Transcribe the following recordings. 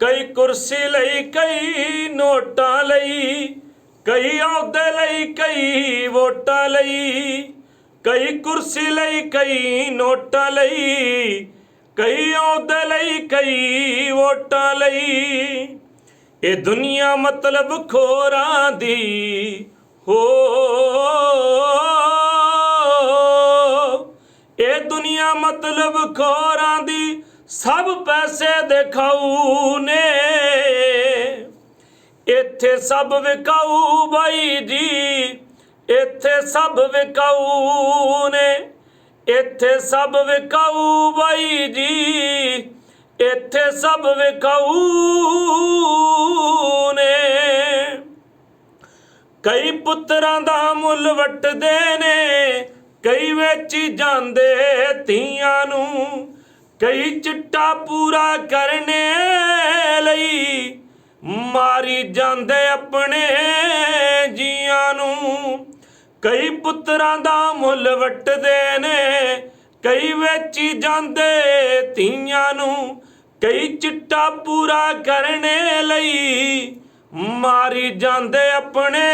ਕਈ ਕੁਰਸੀ ਲਈ, ਕਈ ਨੋਟਾਂ ਲਈ, ਕਈ ਅਹੁਦੇ ਲਈ, ਕਈ ਵੋਟਾਂ ਲਈ, ਕਈ ਕੁਰਸੀ ਲਈ, ਕਈ ਨੋਟਾਂ ਲਈ, ਕਈ ਅਹੁਦੇ ਲਈ, ਕਈ ਵੋਟਾਂ ਲਈ। ਇਹ ਦੁਨੀਆ ਮਤਲਬ ਖੋਰਾਂ ਦੀ ਹੋ। ਇਹ ਦੁਨੀਆ ਮਤਲਬ ਖੋਰਾਂ ਦੀ ਸਭ ਪੈਸੇ ਦਿਖਾਊ ਨੇ। ਇੱਥੇ ਸਭ ਵਿਕਾਊ ਬਾਈ ਜੀ। ਇੱਥੇ ਸਭ ਵਿਕਾਊ ਨੇ। ਇੱਥੇ ਸਭ ਵਿਕਾਊ ਬਾਈ ਜੀ। ਇੱਥੇ ਸਭ ਵਿਕਾਊ ਨੇ। ਕਈ ਪੁੱਤਰਾਂ ਦਾ ਮੁੱਲ ਵੱਟਦੇ ਨੇ। ਕਈ ਵੇਚੀ ਜਾਂਦੇ ਧੀਆਂ ਨੂੰ। ਕਈ ਚਿੱਟਾ ਪੂਰਾ ਕਰਨੇ ਲਈ ਮਾਰੀ ਜਾਂਦੇ ਆਪਣੇ ਜੀਆਂ ਨੂੰ। ਕਈ ਪੁੱਤਰਾਂ ਦਾ ਮੁੱਲ ਵੱਟਦੇ ਨੇ, ਕਈ ਵੇਚੀ ਜਾਂਦੇ ਧੀਆਂ ਨੂੰ। ਕਈ ਚਿੱਟਾ ਪੂਰਾ ਕਰਨੇ ਲਈ ਮਾਰੀ ਜਾਂਦੇ ਆਪਣੇ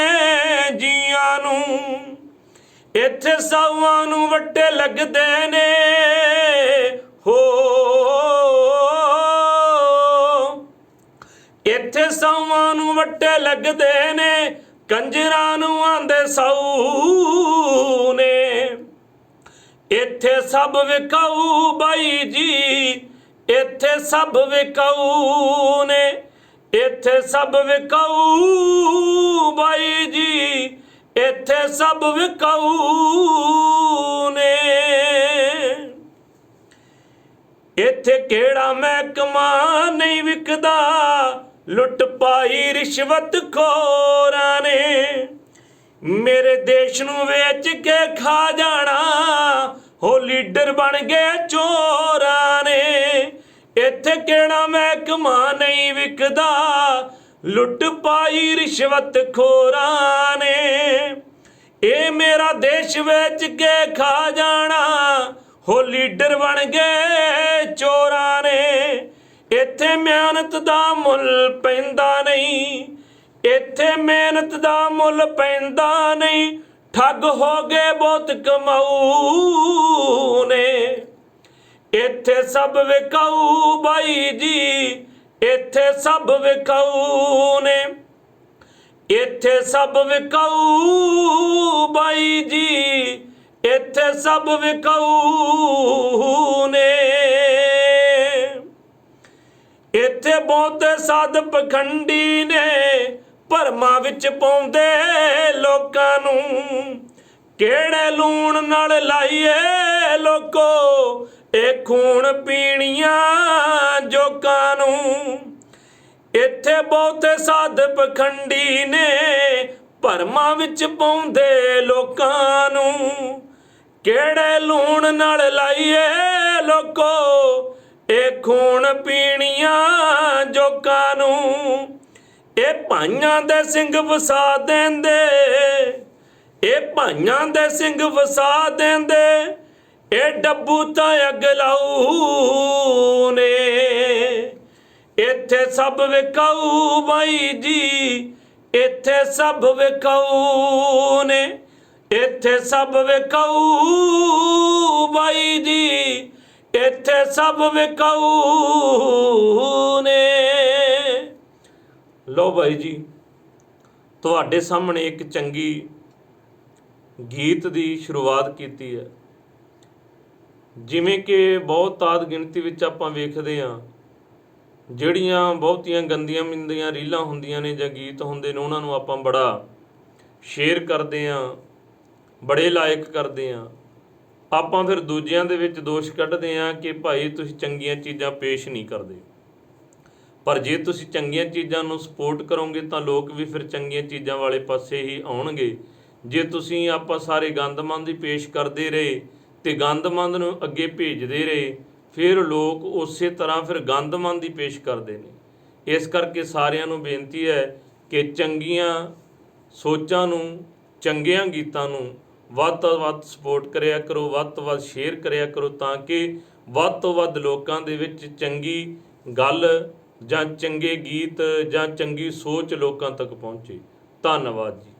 ਜੀਆਂ ਨੂੰ। ਇੱਥੇ ਸੌਆਂ ਨੂੰ ਵੱਟੇ ਲੱਗਦੇ ਨੇ। ਨੂੰ ਵੱਟੇ ਲੱਗਦੇ ਨੇ, ਕੰਜਰਾਂ ਨੂੰ ਆਂਦੇ ਸੌ ਨੇ। ਇੱਥੇ ਸਭ ਵਿਕਾਊ ਬਾਈ ਜੀ, ਇੱਥੇ ਸਭ ਵਿਕਾਊ ਨੇ। ਇੱਥੇ ਸਭ ਵਿਕਾਊ ਬਾਈ ਜੀ, ਇੱਥੇ ਸਭ ਵਿਕਾਊ ਨੇ। ਇੱਥੇ ਕਿਹੜਾ ਮਹਿਕਮਾ ਨਹੀਂ ਵਿਕਦਾ? ਲੁੱਟ ਪਾਈ ਰਿਸ਼ਵਤ ਖੋਰਾਂ ਨੇ। ਮੇਰੇ ਦੇਸ਼ ਨੂੰ ਵੇਚ ਕੇ ਖਾ ਜਾਣਾ ਹੋ ਲੀਡਰ ਬਣ ਗਏ ਚੋਰਾਂ ਨੇ। ਇੱਥੇ ਕਿਹੜਾ ਮਹਿਕਮਾ ਨਹੀਂ ਵਿਕਦਾ, ਲੁੱਟ ਪਾਈ ਰਿਸ਼ਵਤ ਖੋਰਾਂ ਨੇ। ਇਹ ਮੇਰਾ ਦੇਸ਼ ਵੇਚ ਕੇ ਖਾ ਜਾਣਾ ਹੋ ਲੀਡਰ ਬਣ ਗਏ ਚੋਰਾਂ ਨੇ। ਇੱਥੇ ਮਿਹਨਤ ਦਾ ਮੁੱਲ ਪੈਂਦਾ ਨਹੀਂ। ਇੱਥੇ ਮਿਹਨਤ ਦਾ ਮੁੱਲ ਪੈਂਦਾ ਨਹੀਂ। ਠੱਗ ਹੋ ਗਏ ਬਹੁਤ ਕਮਾਊ ਨੇ ਇੱਥੇ ਸਭ ਵਿਕਾਊ ਬਾਈ ਜੀ। ਇੱਥੇ ਸਭ ਵਿਕਾਊ ਨੇ ਇੱਥੇ ਸਭ ਵਿਕਾਊ ਬਾਈ ਜੀ। ਇੱਥੇ ਸਭ ਵਿਕਾਊ ਨੇ ਇੱਥੇ ਬਹੁਤੇ ਸਾਧ ਪਖੰਡੀ ਨੇ, ਭਰਮਾਂ ਵਿੱਚ ਪਾਉਂਦੇ ਲੋਕਾਂ ਨੂੰ। ਕਿਹੜੇ ਲੂਣ ਨਾਲ ਲਾਈਏ ਲੋਕੋ, ਇਹ ਖੂਨ ਪੀਣੀਆਂ ਜੋਕਾਂ ਨੂੰ। ਇੱਥੇ ਬਹੁਤੇ ਸਾਧ ਪਖੰਡੀ ਨੇ, ਭਰਮਾਂ ਵਿੱਚ ਪਾਉਂਦੇ ਲੋਕਾਂ ਨੂੰ। ਕਿਹੜੇ ਲੂਣ ਨਾਲ ਲਾਈਏ ਲੋਕੋ ਇਹ ਖੂਨ ਪੀਣੀਆਂ ਜੋਕਾਂ ਨੂੰ ਇਹ ਭਾਈਆਂ ਦੇ ਸਿੰਘ ਵਸਾ ਦਿੰਦੇ ਇਹ ਭਾਈਆਂ ਦੇ ਸਿੰਘ ਵਸਾ ਦਿੰਦੇ ਇਹ ਡੱਬੂ ਤਾਂ ਅਗਲਾਊ ਨੇ ਇੱਥੇ ਸਭ ਵਿਕਾਊ ਬਾਈ ਜੀ, ਇੱਥੇ ਸਭ ਵਿਕਾਊ ਨੇ ਇੱਥੇ ਸਭ ਵਿਕਾਊ ਬਾਈ ਜੀ। ਇੱਥੇ ਸਭ ਵਿਕਾਊ ਨੇ। ਲੋ ਬਾਈ ਜੀ, ਤੁਹਾਡੇ ਸਾਹਮਣੇ ਇੱਕ ਚੰਗੀ ਗੀਤ ਦੀ ਸ਼ੁਰੂਆਤ ਕੀਤੀ ਹੈ। ਜਿਵੇਂ ਕਿ ਬਹੁਤ ਤਾਦ ਗਿਣਤੀ ਵਿੱਚ ਆਪਾਂ ਵੇਖਦੇ ਹਾਂ, ਜਿਹੜੀਆਂ ਬਹੁਤੀਆਂ ਗੰਦੀਆਂ ਮਿੰਦੀਆਂ ਰੀਲਾਂ ਹੁੰਦੀਆਂ ਨੇ ਜਾਂ ਗੀਤ ਹੁੰਦੇ ਨੇ, ਉਹਨਾਂ ਨੂੰ ਆਪਾਂ ਬੜਾ ਸ਼ੇਅਰ ਕਰਦੇ ਹਾਂ, ਬੜੇ ਲਾਇਕ ਕਰਦੇ ਹਾਂ। ਆਪਾਂ ਫਿਰ ਦੂਜਿਆਂ ਦੇ ਵਿੱਚ ਦੋਸ਼ ਕੱਢਦੇ ਹਾਂ ਕਿ ਭਾਈ ਤੁਸੀਂ ਚੰਗੀਆਂ ਚੀਜ਼ਾਂ ਪੇਸ਼ ਨਹੀਂ ਕਰਦੇ। ਪਰ ਜੇ ਤੁਸੀਂ ਚੰਗੀਆਂ ਚੀਜ਼ਾਂ ਨੂੰ ਸਪੋਰਟ ਕਰੋਗੇ ਤਾਂ ਲੋਕ ਵੀ ਫਿਰ ਚੰਗੀਆਂ ਚੀਜ਼ਾਂ ਵਾਲੇ ਪਾਸੇ ਹੀ ਆਉਣਗੇ। ਜੇ ਤੁਸੀਂ ਆਪਾਂ ਸਾਰੇ ਗੰਦਮੰਦ ਹੀ ਪੇਸ਼ ਕਰਦੇ ਰਹੇ ਤੇ ਗੰਦਮੰਦ ਨੂੰ ਅੱਗੇ ਭੇਜਦੇ ਰਹੇ, ਫਿਰ ਲੋਕ ਉਸੇ ਤਰ੍ਹਾਂ ਫਿਰ ਗੰਦਮੰਦ ਹੀ ਪੇਸ਼ ਕਰਦੇ ਨੇ। ਇਸ ਕਰਕੇ ਸਾਰਿਆਂ ਨੂੰ ਬੇਨਤੀ ਹੈ ਕਿ ਚੰਗੀਆਂ ਸੋਚਾਂ ਨੂੰ, ਚੰਗਿਆਂ ਗੀਤਾਂ ਨੂੰ ਵੱਧ ਤੋਂ ਵੱਧ ਸਪੋਰਟ ਕਰਿਆ ਕਰੋ, ਵੱਧ ਤੋਂ ਵੱਧ ਸ਼ੇਅਰ ਕਰਿਆ ਕਰੋ ਤਾਂ ਕਿ ਵੱਧ ਤੋਂ ਵੱਧ ਲੋਕਾਂ ਦੇ ਵਿੱਚ ਚੰਗੀ ਗੱਲ ਜਾਂ ਚੰਗੇ ਗੀਤ ਜਾਂ ਚੰਗੀ ਸੋਚ ਲੋਕਾਂ ਤੱਕ ਪਹੁੰਚੇ। ਧੰਨਵਾਦ ਜੀ।